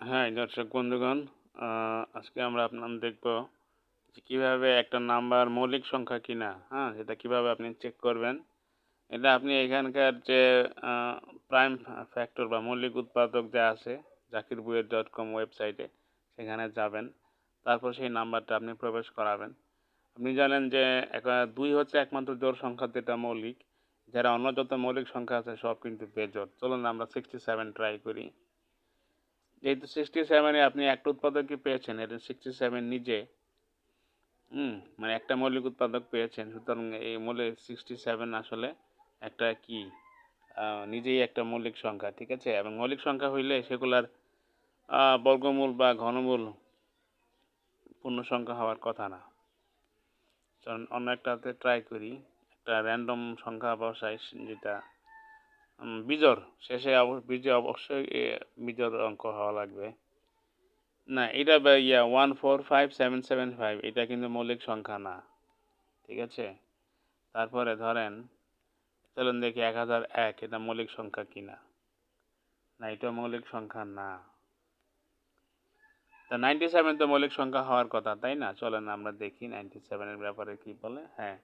হ্যাঁ দর্শক বন্ধুগণ আজকে আমরা আপনার দেখব যে কীভাবে একটা নাম্বার মৌলিক সংখ্যা কিনা হ্যাঁ সেটা কীভাবে আপনি চেক করবেন। এটা আপনি এখানকার যে প্রাইম ফ্যাক্টর বা মৌলিক উৎপাদক যা আছে জাকির বুয়ের ডট কম ওয়েবসাইটে সেখানে যাবেন। তারপর সেই নাম্বারটা আপনি প্রবেশ করাবেন। আপনি জানেন যে দুই হচ্ছে একমাত্র জোড় সংখ্যা যেটা মৌলিক, যারা অন্য যত মৌলিক সংখ্যা আছে সব কিন্তু বেজোর চলুন আমরা সিক্সটি সেভেন ট্রাই করি। যেহেতু সিক্সটি সেভেনে আপনি একটা উৎপাদকই পেয়েছেন? এটা সিক্সটি সেভেন নিজে। হুম মানে একটা মৌলিক উৎপাদক পেয়েছেন। সুতরাং এই মৌলিক সিক্সটি সেভেন আসলে একটা কি? নিজেই একটা মৌলিক সংখ্যা, ঠিক আছে? এবং মৌলিক সংখ্যা হইলে সেগুলার বর্গমূল বা ঘনমূল পূর্ণ সংখ্যা হওয়ার কথা না। কারণ অন্য একটাতে ট্রাই করি। একটা র্যান্ডম সংখ্যা বসাই, যেটা বিজোড় শেষে বিজয় অবশ্যই এ, বিজোড় অঙ্ক হওয়া লাগবে। না এটা yeah one four five seven seven five এটা কিন্তু মৌলিক সংখ্যা না। ঠিক আছে? তারপরে ধরেন চলুন দেখি এক হাজার এক এটা মৌলিক সংখ্যা কিনা? না এটা মৌলিক সংখ্যা না। তা নাইনটি সেভেন তো মৌলিক সংখ্যা হওয়ার কথা তাই না? চলেন আমরা দেখি নাইনটি সেভেনের ব্যাপারে কি বলে। হ্যাঁ।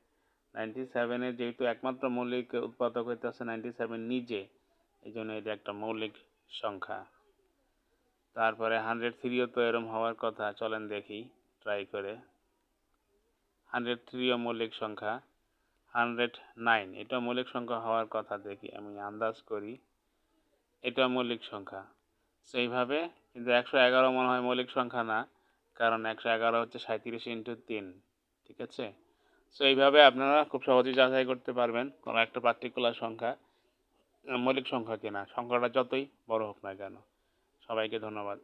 নাইনটি সেভেনের যেহেতু একমাত্র মৌলিক উৎপাদক হইতেছে নাইনটি সেভেন নিজে এই জন্য এটা একটা মৌলিক সংখ্যা। তারপরে হান্ড্রেড থ্রিও তো এরম হওয়ার কথা, চলেন দেখি ট্রাই করে। হান্ড্রেড থ্রিও মৌলিক সংখ্যা, হান্ড্রেড নাইন, এটা মৌলিক সংখ্যা হওয়ার কথা দেখি, আমি আন্দাজ করি, এটা মৌলিক সংখ্যা। সেইভাবে, কিন্তু একশো এগারো মনে হয় মৌলিক সংখ্যা না, কারণ একশো এগারো হচ্ছে সাঁত্রিশ ইন্টু তিন, ঠিক আছে? সো এইভাবে আপনারা খুব সহজেই যাচাই করতে পারবেন কোনো একটা পার্টিকুলার সংখ্যা, মৌলিক সংখ্যা কিনা। সংখ্যাটা যতই বড় হোক না কেন। সবাইকে ধন্যবাদ।